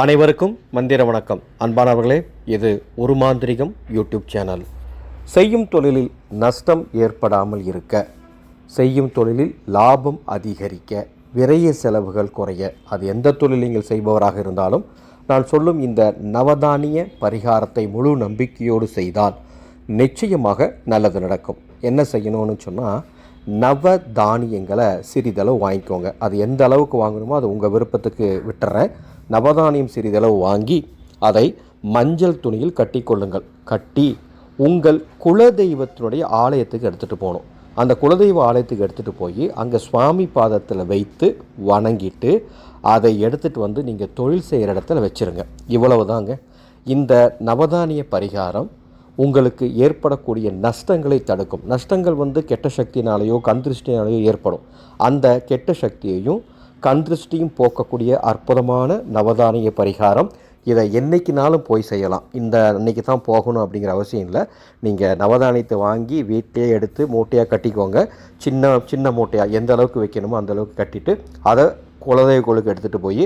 அனைவருக்கும் மந்திர வணக்கம். அன்பானவர்களே இது ஒரு மாந்திரிகம் யூடியூப் சேனல். செய்யும் தொழிலில் நஷ்டம் ஏற்படாமல் இருக்க செய்யும் தொழிலில் லாபம் அதிகரிக்க விரைய செலவுகள் குறைய அது எந்த தொழில் நீங்கள் செய்பவராக இருந்தாலும் நான் சொல்லும் இந்த நவதானிய பரிகாரத்தை முழு நம்பிக்கையோடு செய்தால் நிச்சயமாக நல்லது நடக்கும். என்ன செய்யணும்னு சொன்னால் நவ தானியங்களை சிறிதளவு வாங்கிக்கோங்க. அது எந்த அளவுக்கு வாங்கணுமோ அது உங்கள் விருப்பத்துக்கு விட்டுறேன். நவதானியம் சிறிதளவு வாங்கி அதை மஞ்சள் துணியில் கட்டிக்கொள்ளுங்கள் கட்டி உங்கள் குலதெய்வத்தினுடைய ஆலயத்துக்கு எடுத்துகிட்டு போகணும். அந்த குலதெய்வ ஆலயத்துக்கு எடுத்துகிட்டு போய் அங்கே சுவாமி பாதத்தில் வைத்து வணங்கிட்டு அதை எடுத்துகிட்டு வந்து நீங்கள் தொழில் செய்கிற இடத்துல வச்சுருங்க. இவ்வளவு தாங்க இந்த நவதானிய பரிகாரம் உங்களுக்கு ஏற்படக்கூடிய நஷ்டங்களை தடுக்கும். நஷ்டங்கள் வந்து கெட்ட சக்தினாலேயோ கந்திருஷ்டினாலேயோ ஏற்படும். அந்த கெட்ட சக்தியையும் கண் திருஷ்டியும் போக்கக்கூடிய அற்புதமான நவதானிய பரிகாரம். இதை என்றைக்குனாலும் போய் செய்யலாம். இந்த அன்னைக்கு தான் போகணும் அப்படிங்கிற அவசியம் இல்லை. நீங்கள் நவதானியத்தை வாங்கி வீட்டிலே எடுத்து மூட்டையாக கட்டிக்கோங்க. சின்ன சின்ன மூட்டையாக எந்த அளவுக்கு வைக்கணுமோ அந்த அளவுக்கு கட்டிட்டு அதை குலதெய்வ கோளுக்கு எடுத்துகிட்டு போய்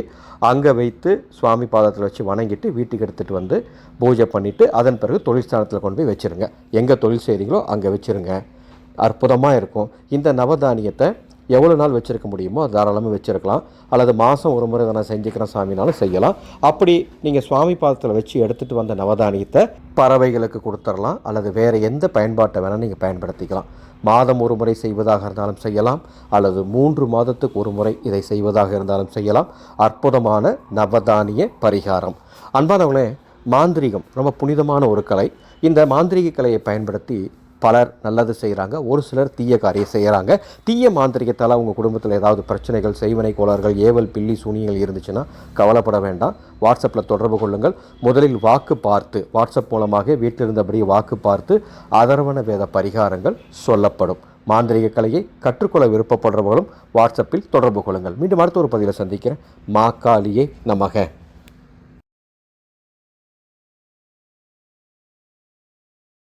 அங்கே வைத்து சுவாமி பாதத்தில் வச்சு வணங்கிட்டு வீட்டுக்கு எடுத்துகிட்டு வந்து பூஜை பண்ணிவிட்டு அதன் பிறகு தொழிற்சாலத்தில் கொண்டு போய் வச்சுருங்க. எங்கே தொழில் செய்கிறீங்களோ அங்கே வச்சுருங்க. அற்புதமாக இருக்கும். இந்த நவதானியத்தை எவ்வளோ நாள் வச்சுருக்க முடியுமோ அது தாராளமாக வச்சுருக்கலாம். அல்லது மாதம் ஒரு முறை நான் செஞ்சுக்கிறேன் சாமினாலும் செய்யலாம். அப்படி நீங்கள் சுவாமி பாதத்தில் வச்சு எடுத்துகிட்டு வந்த நவதானியத்தை பறவைகளுக்கு கொடுத்துடலாம். அல்லது வேறு எந்த பயன்பாட்டை வேணால் நீங்கள் பயன்படுத்திக்கலாம். மாதம் ஒரு முறை செய்வதாக இருந்தாலும் செய்யலாம். அல்லது மூன்று மாதத்துக்கு ஒரு முறை இதை செய்வதாக இருந்தாலும் செய்யலாம். அற்புதமான நவதானிய பரிகாரம். அன்பானவங்களே மாந்திரீகம் ரொம்ப புனிதமான ஒரு கலை. இந்த மாந்திரீக கலையை பயன்படுத்தி பலர் நல்லது செய்கிறாங்க ஒரு சிலர் தீய காரியம் செய்கிறாங்க தீய மாந்திரிகத்தால் உங்கள் குடும்பத்தில் ஏதாவது பிரச்சனைகள் செய்வனை கோளாறுகள் ஏவல் பில்லி சூனியங்கள் இருந்துச்சுன்னா கவலைப்பட வேண்டாம். வாட்ஸ்அப்பில் தொடர்பு கொள்ளுங்கள். முதலில் வாக்கு பார்த்து வாட்ஸ்அப் மூலமாக வீட்டிலிருந்தபடி வாக்கு பார்த்து அதர்வன வேத பரிகாரங்கள் சொல்லப்படும். மாந்திரிக கலையை கற்றுக்கொள்ள விருப்பப்படுறவர்களும் வாட்ஸ்அப்பில் தொடர்பு கொள்ளுங்கள். மீண்டும் அடுத்த ஒரு பதிவில் சந்திக்கிறேன். மாக்காளியே நமக.